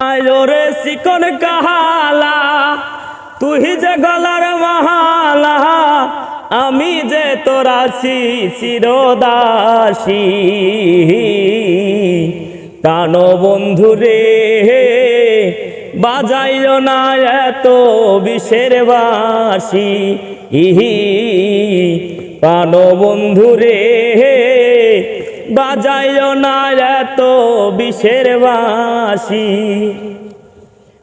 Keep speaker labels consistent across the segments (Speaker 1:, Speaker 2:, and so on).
Speaker 1: ওরে চিকন কাহালা, তুই যে গলার মহালা, আমি যে তোরা চিরদাসী। প্রাণ বন্ধু রে, বাজাইও না এত বিষের বাসি। ইহি প্রাণ বন্ধু বাজাইও না এত বিষের বাসি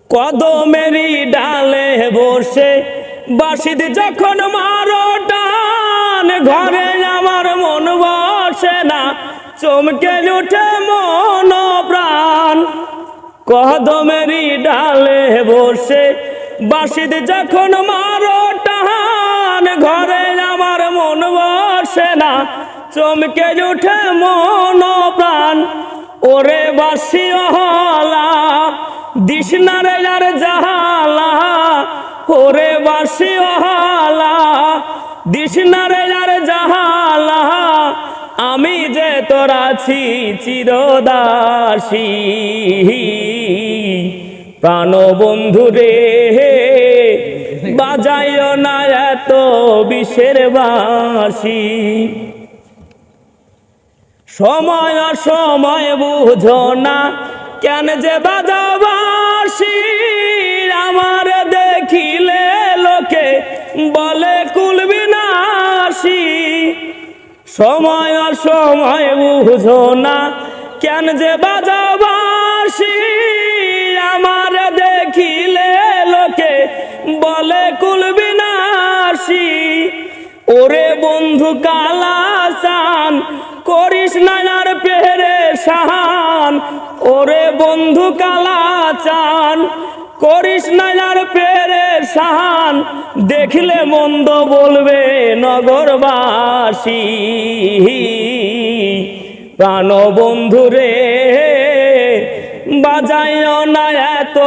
Speaker 1: কদমেরি ডালে বসে বাসিদ যখন মারো টান, ঘরে আমার মন বসে না। চমকে উঠে মন প্রাণ। কদমেরি ডালে বসে বাসিদ যখন মারো টান, ঘরে আমার মন বসে না। চমকে উঠে মন প্রাণ। ওরে বাসি হলা দিশনারে আর জাহালা। ওরে বাসি হলা দিশনারে আর জাহালা। আমি যে তোরা আছি চিরদাসী। প্রাণ বন্ধু রে, বাজাইও না এত বিষের বাসি। সময় সময় বুঝো না। কেন যে বাজাবাসি আমার দেখিলে লোকে বলে কুলবি নাসি সময় সময় বুঝো না। কেন যে বাজাবাসি আমার দেখিলে লোকে বলে কুলবি নাসি ওরে বন্ধু চান করিস না আর পেরে সাহান ওরে বন্ধু কালা চান, করিস না আর পেরে সাহান দেখলে মন্দ বলবে নগরবাসী। প্রাণ বন্ধু রে, বাজাইও না এত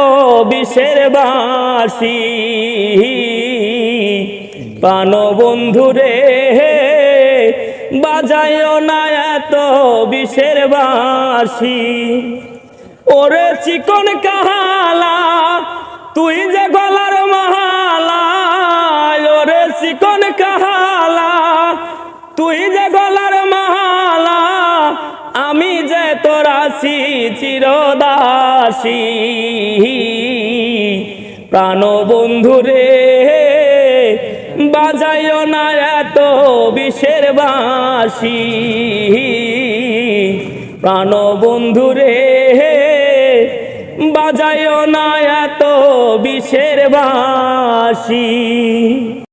Speaker 1: বিষের বাসি। প্রাণ বন্ধু রে বাজাইও না এত বিষের বাসি ওরে চিকন কাহালা, তুই যে গলার মালা, ওরে চিকন কাহালা, তুই যে গলার মালা, আমি যে তোরাছি চিরদাসী। প্রাণ বন্ধু রে বাজাইও না এত বিষের বাসি প্রাণ বন্ধু রে বাজাইও না এত বিষের বাসি